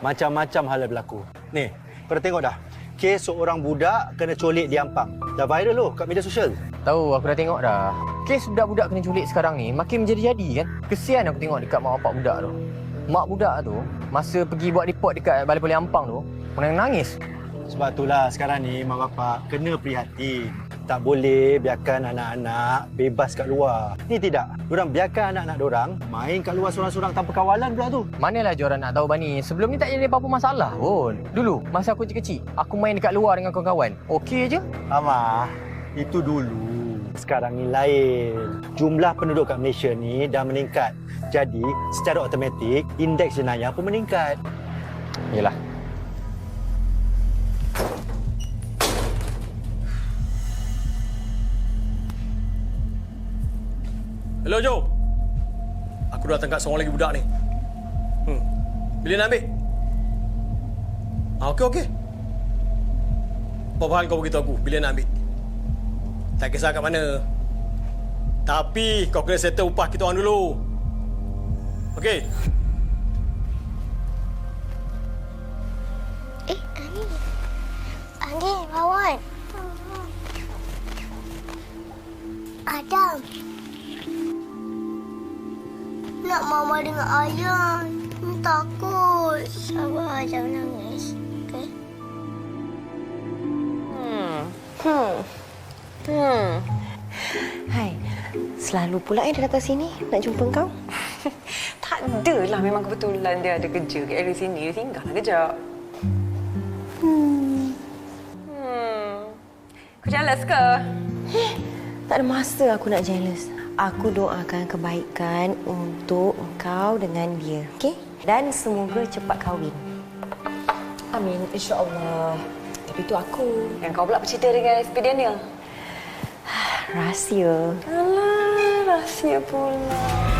macam-macam hal berlaku. Ni, kau dah tengok dah. Kes seorang budak kena colik di Ampang. Dah viral loh kat media sosial. Tahu, aku dah tengok dah. Kes budak-budak kena culik sekarang ni makin menjadi-jadi kan. Kesian aku tengok dekat mak bapak budak tu. Mak budak tu, masa pergi buat report dekat Balai Polis Ampang tu, menangis. Sebab itulah sekarang ni mak bapak kena prihatin. Tak boleh biarkan anak-anak bebas kat luar. Ni tidak. Diorang biarkan anak-anak diorang main kat luar sorang-sorang tanpa kawalan pula tu. Manalah diorang nak tahu Bani. Sebelum ni tak jadi apa-apa masalah pun. Dulu, masa aku kecil-kecil, aku main dekat luar dengan kawan-kawan. Okey je. Amah, itu dulu. Sekarang ni lain. Jumlah penduduk kat Malaysia ni dah meningkat. Jadi, secara automatik, indeks jenayah pun meningkat. Yelah. Hello, Jo. Aku dah tangkap seorang lagi budak ni. Hmm. Bila nak ambil? Ah, okey, okey. Hal kau beritahu aku bila nak ambil? Tak kisah kat mana. Tapi kau kena settle upah kita orang dulu. Okey. Eh. Adam. Nak mama dengan ayah. Ni takut. Sabar, jangan nangis. Okey? Hmm. Hmm. Hai. Selalu pula eh dia datang sini nak jumpa kau. Tak adalah memang kebetulan dia ada kerja kat area sini. Dia singgahlah kejap. Hmm. Hmm. Kau jealous ke? Tak ada masa aku nak jealous. Aku doakan kebaikan untuk engkau dengan dia. Okey? Dan semoga cepat kahwin. Amin. InsyaAllah. Tapi tu aku. Yang kau pula bercerita dengan SP Daniel. Rahsia. Alah, rahsia pula.